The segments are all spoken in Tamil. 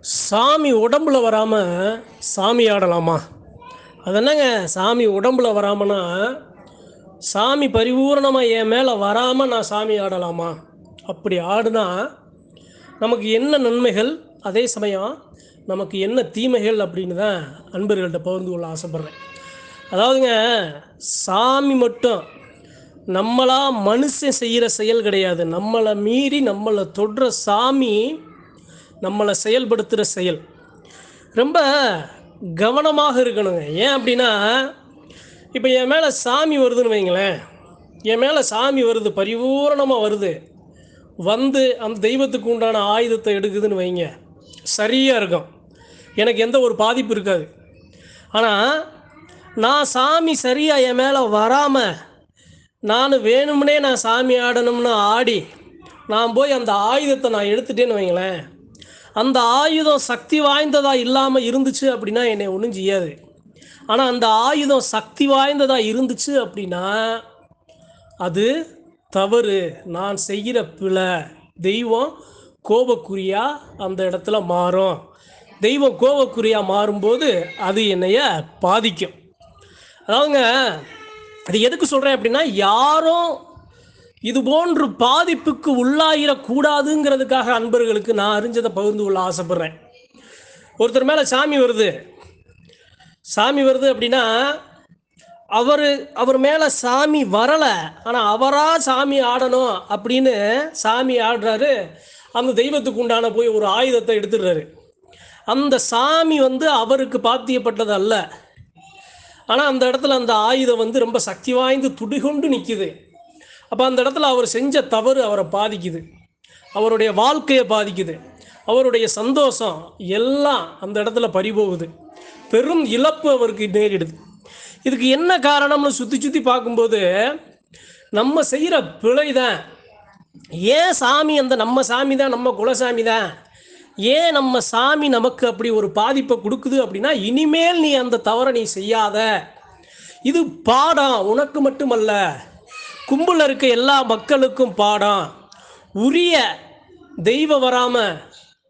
சாமி உடம்புல வராமல் சாமி ஆடலாமா? அது என்னங்க சாமி உடம்புல வராமனா? சாமி பரிபூரணமாக என் மேலே வராமல் நான் சாமி ஆடலாமா? அப்படி ஆடுனா நமக்கு என்ன நன்மைகள்? அதே சமயம் நமக்கு என்ன தீமைகள் அப்படின்னு தான் அன்பர்கள்ட்ட பகிர்ந்து கொள்ள ஆசைப்பட்றேன். அதாவதுங்க சாமி மட்டும் நம்மளாக மனுஷன் செய்கிற செயல் கிடையாது. நம்மளை மீறி நம்மளை தொடுற சாமி நம்மளை செயல்படுத்துகிற செயல். ரொம்ப கவனமாக இருக்கணுங்க. ஏன் அப்படின்னா இப்போ என் மேலே சாமி வருதுன்னு வைங்களேன். என் மேலே சாமி வருது பரிபூரணமாக வருது. வந்து அந்த தெய்வத்துக்கு உண்டான ஆயுதத்தை எடுக்குதுன்னு வைங்க. சரியாக இருக்கும். எனக்கு எந்த ஒரு பாதிப்பு இருக்காது. ஆனால் நான் சாமி சரியாக என் மேலே வராமல் நான் வேணும்னே நான் சாமி ஆடணும்னு ஆடி நான் போய் அந்த ஆயுதத்தை நான் எடுத்துட்டேன்னு வைங்களேன். அந்த ஆயுதம் சக்தி வாய்ந்ததாக இல்லாமல் இருந்துச்சு அப்படின்னா என்னை ஒன்றும் செய்யாது. ஆனால் அந்த ஆயுதம் சக்தி வாய்ந்ததாக இருந்துச்சு அப்படின்னா அது தவறு. நான் செய்கிற பிழை தெய்வம் கோபக்குறியா அந்த இடத்துல மாறும். தெய்வம் கோபக்குறியா மாறும்போது அது என்னைய பாதிக்கும். அதாவதுங்க அது எதுக்கு சொல்கிறேன் அப்படின்னா யாரும் இது போன்று பாதிப்புக்கு உள்ளாயிடக்கூடாதுங்கிறதுக்காக அன்பர்களுக்கு நான் அறிஞ்சதை பகிர்ந்து கொள்ள ஆசைப்பட்றேன். ஒருத்தர் மேலே சாமி வருது. சாமி வருது அப்படின்னா அவர் அவர் மேலே சாமி வரலை. ஆனால் அவராக சாமி ஆடணும் அப்படின்னு சாமி ஆடுறாரு. அந்த தெய்வத்துக்கு உண்டான போய் ஒரு ஆயுதத்தை எடுத்துடுறாரு. அந்த சாமி வந்து அவருக்கு பாத்தியப்பட்டது அல்ல. ஆனால் அந்த இடத்துல அந்த ஆயுதம் வந்து ரொம்ப சக்தி வாய்ந்து துடிகொண்டு நிற்கிது அப்போ அந்த இடத்துல அவர் செஞ்ச தவறு அவரை பாதிக்குது. அவருடைய வாழ்க்கையை பாதிக்குது. அவருடைய சந்தோஷம் எல்லாம் அந்த இடத்துல பறிபோகுது. பெரும் இழப்பு அவருக்கு நேரிடுது. இதுக்கு என்ன காரணம்னு சுற்றி சுற்றி பார்க்கும்போது நம்ம செய்கிற பிழை தான் ஏன் சாமி அந்த நம்ம சாமி தான் நம்ம குலசாமி தான் ஏன் நம்ம சாமி நமக்கு அப்படி ஒரு பாதிப்பை கொடுக்குது அப்படின்னா இனிமேல் நீ அந்த தவறை நீ செய்யாத. இது பாடம் உனக்கு மட்டுமல்ல. கும்பலில் இருக்க எல்லா மக்களுக்கும் பாடம். உரிய தெய்வம் வராமல்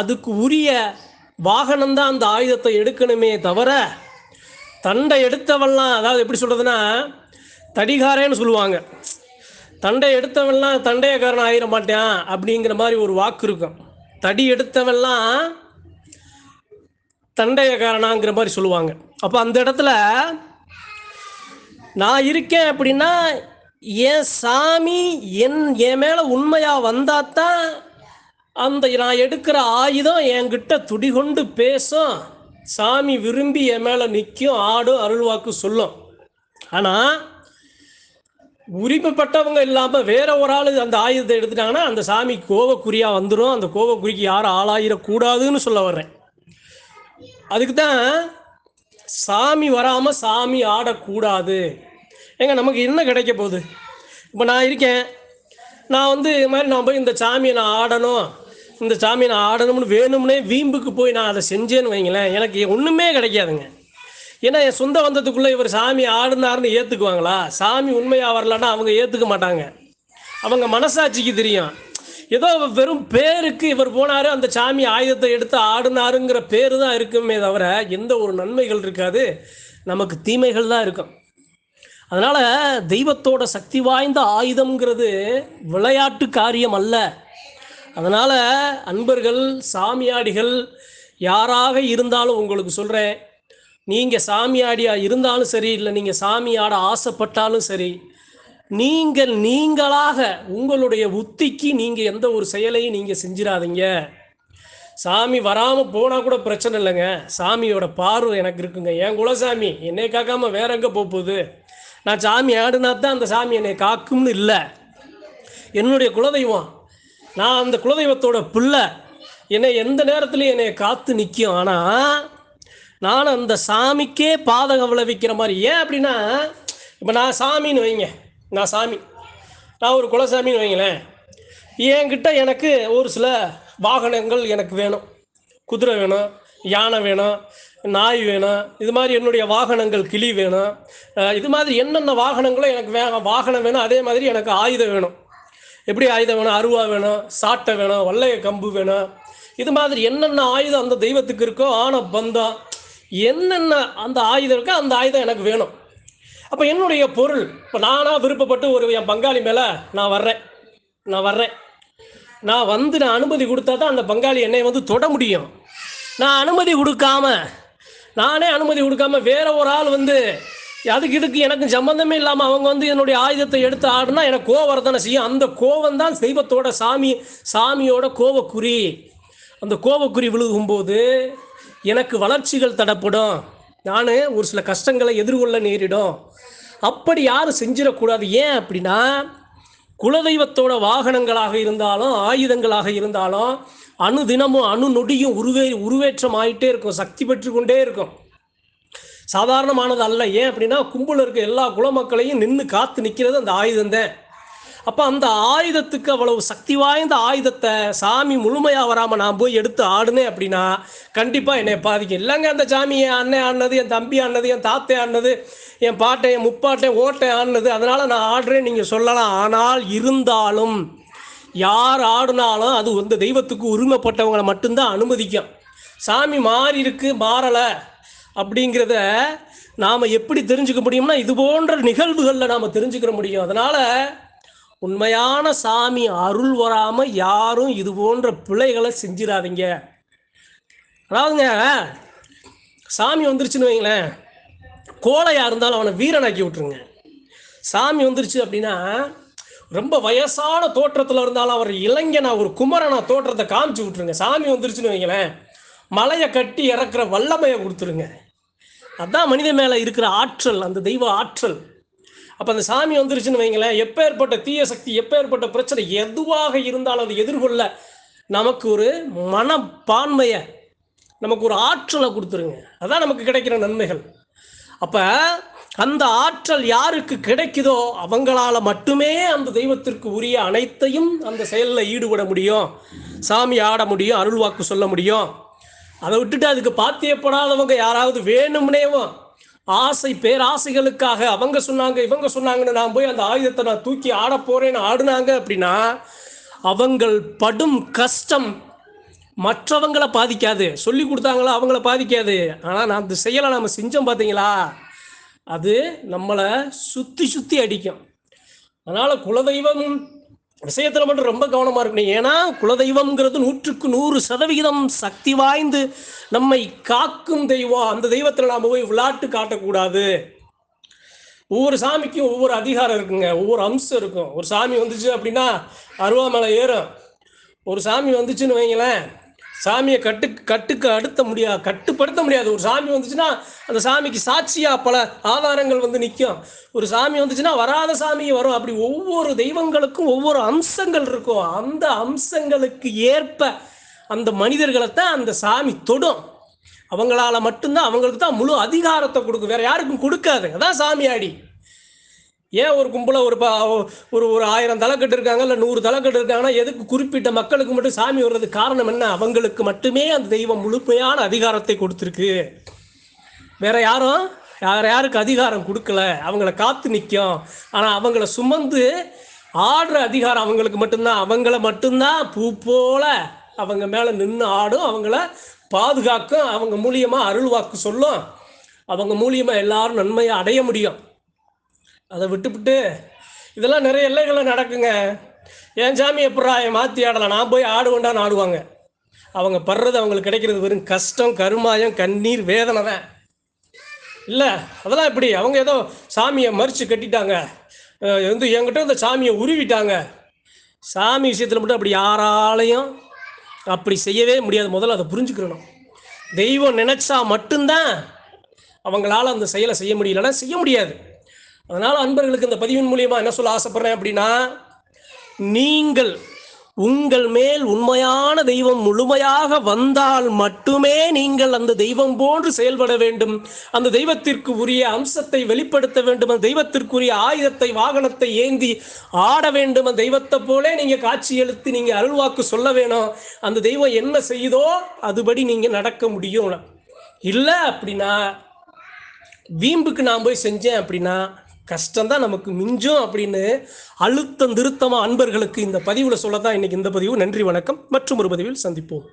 அதுக்கு உரிய வாகனம்தான் அந்த ஆயுதத்தை எடுக்கணுமே தவிர தண்டை எடுத்தவன்லாம் அதாவது எப்படி சொல்கிறதுனா தடிகாரேன்னு சொல்லுவாங்க. தண்டை எடுத்தவன்லாம் தண்டையக்காரன் ஆயிட மாட்டான் அப்படிங்கிற மாதிரி ஒரு வாக்கு இருக்கும். தடி எடுத்தவன்லாம் தண்டையக்காரனாங்கிற மாதிரி சொல்லுவாங்க. அப்போ அந்த இடத்துல நான் இருக்கேன் அப்படின்னா என் சாமி என் என் மேலே உண்மையாக வந்தால் தான் அந்த நான் எடுக்கிற ஆயுதம் என்கிட்ட துடிகொண்டு பேசும். சாமி விரும்பி என் மேலே நிற்கும் ஆடும் அருள்வாக்கு சொல்லும். ஆனால் உரிமைப்பட்டவங்க இல்லாமல் வேற ஒரு ஆள் அந்த ஆயுதத்தை எடுத்துட்டாங்கன்னா அந்த சாமி கோவக்குறியாக வந்துடும் அந்த கோவக்குறிக்கு யாரும் ஆளாயிடக்கூடாதுன்னு சொல்ல வர்றேன். அதுக்கு தான் சாமி வராமல் சாமி ஆடக்கூடாது. ஏங்க நமக்கு என்ன கிடைக்க போகுது? இப்போ நான் இருக்கேன். நான் வந்து இது மாதிரி நான் போய் இந்த சாமியை நான் ஆடணும். இந்த சாமியை நான் ஆடணும்னு வேணும்னே வீம்புக்கு போய் நான் அதை செஞ்சேன்னு வைங்களேன். எனக்கு ஒன்றுமே கிடைக்காதுங்க. ஏன்னா என் சொந்த வந்ததுக்குள்ளே இவர் சாமி ஆடுனாருன்னு ஏற்றுக்குவாங்களா சாமி உண்மையாக வரலன்னா அவங்க ஏற்றுக்க மாட்டாங்க. அவங்க மனசாட்சிக்கு தெரியும். ஏதோ வெறும் பேருக்கு இவர் போனார் அந்த சாமி ஆயுதத்தை எடுத்து ஆடுனாருங்கிற பேர் தான் இருக்குமே தவிர எந்த ஒரு நன்மைகள் இருக்காது. நமக்கு தீமைகள் தான் இருக்கும். அதனால் தெய்வத்தோட சக்தி வாய்ந்த ஆயுதம்ங்கிறது விளையாட்டு காரியம் அல்ல. அதனால் அன்பர்கள் சாமியாடிகள் யாராக இருந்தாலும் உங்களுக்கு சொல்கிறேன் நீங்கள் சாமியாடியாக இருந்தாலும் சரி இல்லை நீங்கள் சாமி ஆட ஆசைப்பட்டாலும் சரி நீங்கள் நீங்களாக உங்களுடைய உத்திக்கு நீங்கள் எந்த ஒரு செயலையும் நீங்கள் செஞ்சிடாதீங்க சாமி வராமல் போனால் கூட பிரச்சனை இல்லைங்க. சாமியோட பார்வை எனக்கு இருக்குங்க. என் குலசாமி என்னை காக்காமல் வேற எங்கே போகுது? நான் சாமி ஆடுனா தான் அந்த சாமி என்னை காக்கும்னு இல்லை. என்னுடைய குலதெய்வம். நான் அந்த குலதெய்வத்தோட பிள்ளை. என்னை எந்த நேரத்துலையும் என்னை காத்து நிற்கும் ஆனால் நான் அந்த சாமிக்கே பாதகம் விளைவிக்கிற மாதிரி. ஏன் அப்படின்னா இப்போ நான் சாமின்னு வைங்க. நான் சாமி. நான் ஒரு குலசாமின்னு வைங்களேன். என்கிட்ட எனக்கு ஒரு சில வாகனங்கள் எனக்கு வேணும். குதிரை வேணும் யானை வேணும் நாய் வேணும் இது மாதிரி என்னுடைய வாகனங்கள் கிளி வேணும் இது மாதிரி என்னென்ன வாகனங்களோ எனக்கு வே வாகனம் வேணும் அதே மாதிரி எனக்கு ஆயுதம் வேணும். எப்படி ஆயுதம் வேணும்? அருவா வேணும் சாட்டை வேணும் வல்லைய கம்பு வேணும். இது மாதிரி என்னென்ன ஆயுதம் அந்த தெய்வத்துக்கு இருக்கோ ஆன பந்தம் என்னென்ன அந்த ஆயுதம் இருக்கோ அந்த ஆயுதம் எனக்கு வேணும். அப்போ என்னுடைய பொருள் இப்போ நானாக விருப்பப்பட்டு ஒரு என் பங்காளி மேலே நான் வர்றேன். நான் வர்றேன். நான் வந்து நான் அனுமதி கொடுத்தா தான் அந்த பங்காளி என்னை வந்து தொட முடியும். நான் அனுமதி கொடுக்காம நானே அனுமதி கொடுக்காம வேற ஒரு ஆள் வந்து அதுக்கு இதுக்கு எனக்கு சம்பந்தமே இல்லாமல் அவங்க வந்து என்னுடைய ஆயுதத்தை எடுத்து ஆடுனா எனக்கு கோவம் வரதானே செய்யும்? அந்த கோவம் தான் தெய்வத்தோட சாமி சாமியோட கோவக்குறி. அந்த கோவக்குறி விழுகும்போது எனக்கு வளர்ச்சிகள் தடப்படும். நான் ஒரு சில கஷ்டங்களை எதிர்கொள்ள நேரிடும். அப்படி யாரும் செஞ்சிடக்கூடாது. ஏன் அப்படின்னா குலதெய்வத்தோட வாகனங்களாக இருந்தாலும் ஆயுதங்களாக இருந்தாலும் அணு தினமும் அணு நொடியும் உருவே உருவேற்றம் ஆகிட்டே இருக்கும். சக்தி பெற்று கொண்டே இருக்கும். சாதாரணமானது அல்ல. ஏன் அப்படின்னா கும்பல இருக்க எல்லா குலமக்களையும் நின்று காத்து நிற்கிறது அந்த ஆயுதம் தான் அப்போ அந்த ஆயுதத்துக்கு அவ்வளவு சக்தி வாய்ந்த ஆயுதத்தை சாமி முழுமையாக வராமல் நான் போய் எடுத்து ஆடுனேன் அப்படின்னா கண்டிப்பாக என்னை பாதிக்கும். இல்லைங்க அந்த சாமி என் அண்ணன் ஆடினது என் தம்பி ஆடினது என் தாத்தை ஆடினது என் பாட்டை என் முப்பாட்டை ஓட்டை ஆடினது அதனால் நான் ஆடுறேன் நீங்கள் சொல்லலாம். ஆனால் இருந்தாலும் யார் ஆடினாலும் அது வந்து தெய்வத்துக்கு உரிமைப்பட்டவங்களை மட்டும்தான் அனுமதிக்கும். சாமி மாறி இருக்கு மாறலை அப்படிங்கிறத நாம் எப்படி தெரிஞ்சுக்க முடியும்னா இது போன்ற நிகழ்வுகளில் நாம் தெரிஞ்சுக்கிற முடியும். அதனால் உண்மையான சாமி அருள் வராமல் யாரும் இது போன்ற பிழைகளை செஞ்சிடாதீங்க. அதாவதுங்க சாமி வந்துருச்சுன்னு வைங்களேன் கோழையாக இருந்தாலும் அவனை வீரனாக்கி விட்ருங்க சாமி வந்துருச்சு அப்படின்னா ரொம்ப வயசான தோற்றத்தில் இருந்தாலும் அவர் இளைஞனா ஒரு குமரனா தோற்றத்தை காமிச்சு விட்ருங்க சாமி வந்துருச்சுன்னு வைங்களேன். மலையை கட்டி இறக்குற வல்லமையை கொடுத்துருங்க. அதான் மனித மேலே இருக்கிற ஆற்றல் அந்த தெய்வ ஆற்றல். அப்போ அந்த சாமி வந்துருச்சுன்னு வைங்களேன். எப்பேற்பட்ட தீய சக்தி எப்பேற்பட்ட பிரச்சனை எதுவாக இருந்தாலும் அதை எதிர்கொள்ள நமக்கு ஒரு மனப்பான்மையை நமக்கு ஒரு ஆற்றலை கொடுத்துருங்க. அதான் நமக்கு கிடைக்கிற நன்மைகள். அப்போ அந்த ஆற்றல் யாருக்கு கிடைக்குதோ அவங்களால மட்டுமே அந்த தெய்வத்திற்கு உரிய அனைத்தையும் அந்த செயலில் ஈடுபட முடியும். சாமி ஆட முடியும் அருள்வாக்கு சொல்ல முடியும். அதை விட்டுட்டு அதுக்கு பாத்தியப்படாதவங்க யாராவது வேணும்னேவும் ஆசை பேராசைகளுக்காக அவங்க சொன்னாங்க இவங்க சொன்னாங்கன்னு நான் போய் அந்த ஆயுதத்தை நான் தூக்கி ஆட போறேன்னு ஆடுனாங்க அப்படின்னா அவங்கள் படும் கஷ்டம் மற்றவங்களை பாதிக்காது. சொல்லி கொடுத்தாங்களா அவங்கள பாதிக்காது. ஆனால் நான் அந்த செயலை நம்ம செஞ்சோம் பார்த்தீங்களா அது நம்மளை சுற்றி சுற்றி அடிக்கும். அதனால் குலதெய்வம் விஷயத்தில் மட்டும் ரொம்ப கவனமாக இருக்கணும். ஏன்னா குலதெய்வம்ங்கிறது நூற்றுக்கு நூறு சதவிகிதம் சக்தி வாய்ந்து நம்மை காக்கும் தெய்வம். அந்த தெய்வத்தில் நாம் போய் விளையாட்டு காட்டக்கூடாது. ஒவ்வொரு சாமிக்கும் ஒவ்வொரு அதிகாரம் இருக்குங்க. ஒவ்வொரு அம்சம் இருக்கும். ஒரு சாமி வந்துச்சு அப்படின்னா அருவாமலை ஏறும். ஒரு சாமி வந்துச்சுன்னு வைங்களேன் சாமியை கட்டு கட்டுக்கு அடுத்த முடியாது கட்டுப்படுத்த முடியாது. ஒரு சாமி வந்துச்சுன்னா அந்த சாமிக்கு சாட்சியாக பல ஆதாரங்கள் வந்து நிற்கும் ஒரு சாமி வந்துச்சுன்னா வராத சாமி வரும். அப்படி ஒவ்வொரு தெய்வங்களுக்கும் ஒவ்வொரு அம்சங்கள் இருக்கும். அந்த அம்சங்களுக்கு ஏற்ப அந்த மனிதர்களை தான் அந்த சாமி தொடும். அவங்களால மட்டும்தான் அவங்களுக்கு தான் முழு அதிகாரத்தை கொடுக்கும். வேற யாருக்கும் கொடுக்காது அதான் சாமியாடி. ஏன் ஒரு கும்பலை ஒரு ஒரு ஒரு ஆயிரம் தலைக்கட்டு இருக்காங்க இல்லை நூறு தலைக்கட்டு இருக்காங்கன்னா எதுக்கு குறிப்பிட்ட மக்களுக்கு மட்டும் சாமி வர்றது காரணம் என்ன? அவங்களுக்கு மட்டுமே அந்த தெய்வம் முழுமையான அதிகாரத்தை கொடுத்துருக்கு. வேற யாரும் யார் யாருக்கு அதிகாரம் கொடுக்கல. அவங்கள காத்து நிற்கும் ஆனால் அவங்கள சுமந்து ஆடுற அதிகாரம் அவங்களுக்கு மட்டும்தான். அவங்கள மட்டும்தான் பூ போல அவங்க மேலே நின்று ஆடும். அவங்கள பாதுகாக்கும். அவங்க மூலியமாக அருள்வாக்கு சொல்லும். அவங்க மூலியமாக எல்லாரும் நன்மையை அடைய முடியும். அதை விட்டுவிட்டு இதெல்லாம் நிறைய எல்லைகளில் நடக்குங்க. என் சாமி எப்படா என் மாற்றி ஆடலாம் நான் போய் ஆடுவேண்டான்னு ஆடுவாங்க. அவங்க படுறது அவங்களுக்கு கிடைக்கிறது வெறும் கஷ்டம் கருமாயம் கண்ணீர் வேதனை தான். இல்லை அதெல்லாம் எப்படி? அவங்க ஏதோ சாமியை மறித்து கட்டிட்டாங்க. வந்து என்கிட்ட இந்த சாமியை உருவிட்டாங்க. சாமி விஷயத்தில் மட்டும் அப்படி யாராலையும் அப்படி செய்யவே முடியாது. முதல்ல அதை புரிஞ்சுக்கிறணும் தெய்வம் நினைச்சா மட்டும்தான் அவங்களால அந்த செயலை செய்ய முடியலன்னா செய்ய முடியாது. அதனால் அன்பர்களுக்கு இந்த பதிவின் மூலியமா என்ன சொல்ல ஆசைப்படுறேன் அப்படின்னா நீங்கள் உங்கள் மேல் உண்மையான தெய்வம் முழுமையாக வந்தால் மட்டுமே நீங்கள் அந்த தெய்வம் போன்று செயல்பட வேண்டும். அந்த தெய்வத்திற்கு உரிய அம்சத்தை வெளிப்படுத்த வேண்டும். அந்த தெய்வத்திற்குரிய ஆயுதத்தை வாகனத்தை ஏந்தி ஆட வேண்டும். அந்த தெய்வத்தை போலே நீங்க காட்சி எழுத்து நீங்க அருள்வாக்கு சொல்ல வேணும். அந்த தெய்வம் என்ன செய்யுதோ அதுபடி நீங்க நடக்க முடியும். இல்லை அப்படின்னா வீம்புக்கு நான் போய் செஞ்சேன் அப்படின்னா கஷ்டம்தான் நமக்கு மிஞ்சும் அப்படின்னு அழுத்தம் திருத்தமாக அன்பர்களுக்கு இந்த பதிவில் சொல்லத்தான் இன்னைக்கு இந்த பதிவு. நன்றி வணக்கம். மற்றும் ஒரு பதிவில் சந்திப்போம்.